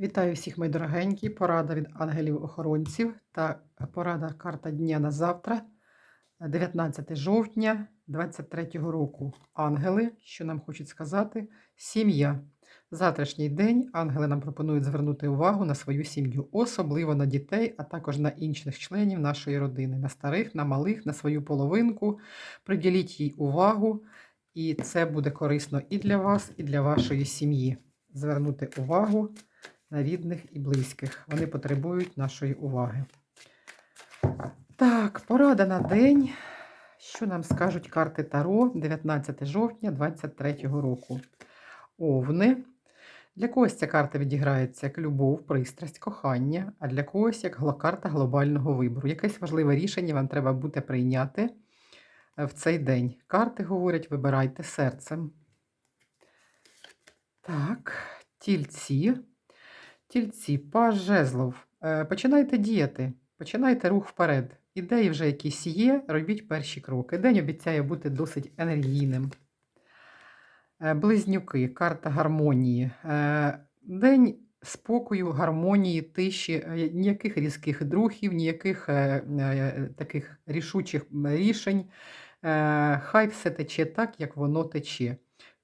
Вітаю всіх, мої дорогенькі. Порада від ангелів-охоронців та порада карта дня на завтра, 19 жовтня 23 року. Ангели, що нам хочуть сказати, сім'я. Завтрашній день ангели нам пропонують звернути увагу на свою сім'ю, особливо на дітей, а також на інших членів нашої родини, на старих, на малих, на свою половинку. Приділіть їй увагу, і це буде корисно і для вас, і для вашої сім'ї. Звернути увагу на рідних і близьких. Вони потребують нашої уваги. Так, порада на день. Що нам скажуть карти Таро 19 жовтня 2023 року? Овни. Для когось ця карта відіграється як любов, пристрасть, кохання, а для когось як карта глобального вибору. Якесь важливе рішення вам треба буде прийняти е, в цей день. Карти говорять, вибирайте серцем. Так, тільці. Тільці, паж жезлов. Е, Починайте діяти, починайте рух вперед. Ідеї вже якісь є, робіть перші кроки. День обіцяє бути досить енергійним. Е, Близнюки, карта гармонії. Е, День спокою, гармонії, тиші, ніяких різких друхів, ніяких таких рішучих рішень. Хай все тече так, як воно тече.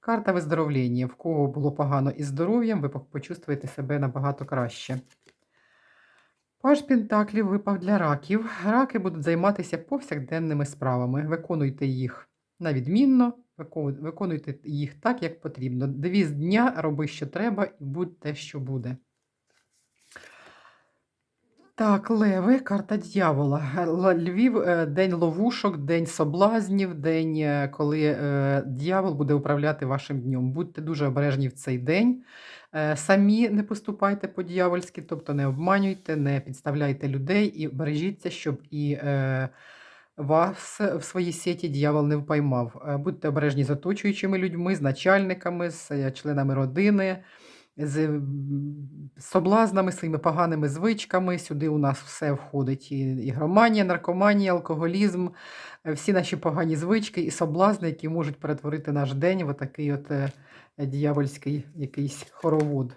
Карта виздоровлення. В кого було погано із здоров'ям, ви почувствуєте себе набагато краще. Паж Пентаклів випав для раків. Раки будуть займатися повсякденними справами. Виконуйте їх на відмінно, виконуйте їх так, як потрібно. Девіз дня роби, що треба, і будь те, що буде. Так, леви, карта дьявола. Львів, е, день ловушок, день соблазнів, день, е, коли е, дьявол буде управляти вашим днем. Будьте дуже обережні в цей день. Самі не поступайте по-дьявольськи, тобто не обманюйте, не підставляйте людей і бережіться, щоб і вас в своїй сіті дьявол не впіймав. Е, Будьте обережні з оточуючими людьми, з начальниками, з членами родини з соблазнами, своїми поганими звичками. Сюди у нас все входить і ігроманія, наркоманія, алкоголізм, е, всі наші погані звички і соблазни, які можуть перетворити наш день в отакий от е, дьявольський якийсь хоровод.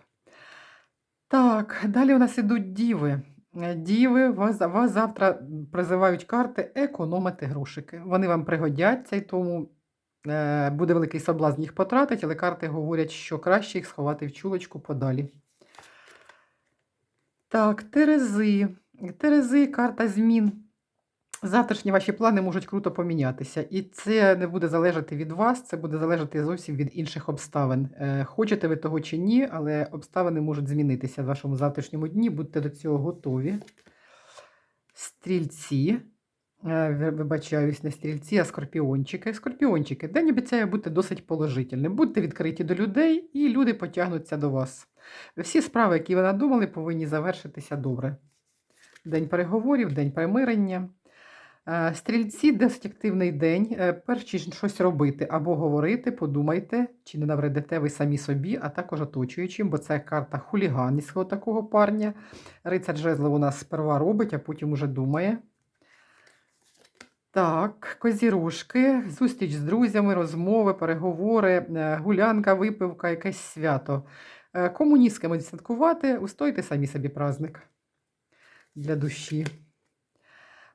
Так, далі у нас ідуть діви. Е, Діви, вас, вас завтра призивають карти економити грошики. Вони вам пригодяться, і тому буде великий соблазн їх потратити, але карти говорять, що краще їх сховати в чулочку подалі. Так, Терези. Терези, карта змін. Завтрашні ваші плани можуть круто помінятися, і це не буде залежати від вас, це буде залежати зовсім від інших обставин. Е, Хочете ви того чи ні, але обставини можуть змінитися в вашому завтрашньому дні, будьте до цього готові. Стрільці. Е, ви- Вибачаюсь, не стрільці, а скорпіончики. Скорпіончики. День обіцяє бути досить положительним. Будьте відкриті до людей, і люди потягнуться до вас. Всі справи, які ви надумали, повинні завершитися добре. День переговорів, день примирення. Е, Стрільці досить активний день. Е, Перш ніж щось робити або говорити, подумайте, чи не навредите ви самі собі, а також оточуючим, бо це карта хуліганського такого парня. Рицар жезлов у нас сперва робить, а потім уже думає. Так, козірушки, зустріч з друзями, розмови, переговори, е, гулянка, випивка, якесь свято. Е, Кому ні з ким святкувати, устойте самі собі праздник для душі.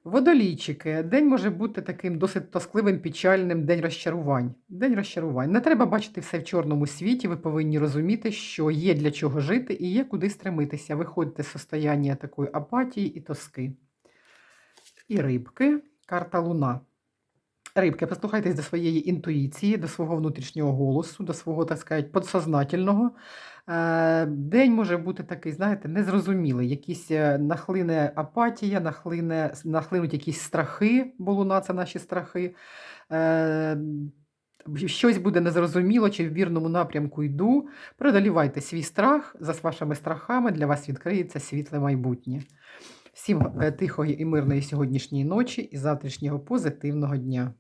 Водолійчики. День може бути таким досить тоскливим, печальним день розчарувань. День розчарувань. Не треба бачити все в чорному світі. Ви повинні розуміти, що є для чого жити і є куди стремитися. Виходьте з состояння такої апатії і тоски. І рибки. Карта Луна. Рибки, послухайтесь до своєї інтуїції, до свого внутрішнього голосу, до свого, так сказати, подсознательного. Е, День може бути такий, знаєте, незрозумілий. Якісь е, нахлине апатія, нахлине, нахлинуть якісь страхи, бо луна це наші страхи. Е, Щось буде незрозуміло, чи в вірному напрямку йду. Преодолівайте свій страх, за вашими страхами для вас відкриється світле майбутнє. Всім е, тихої і мирної сьогоднішньої ночі і завтрашнього позитивного дня.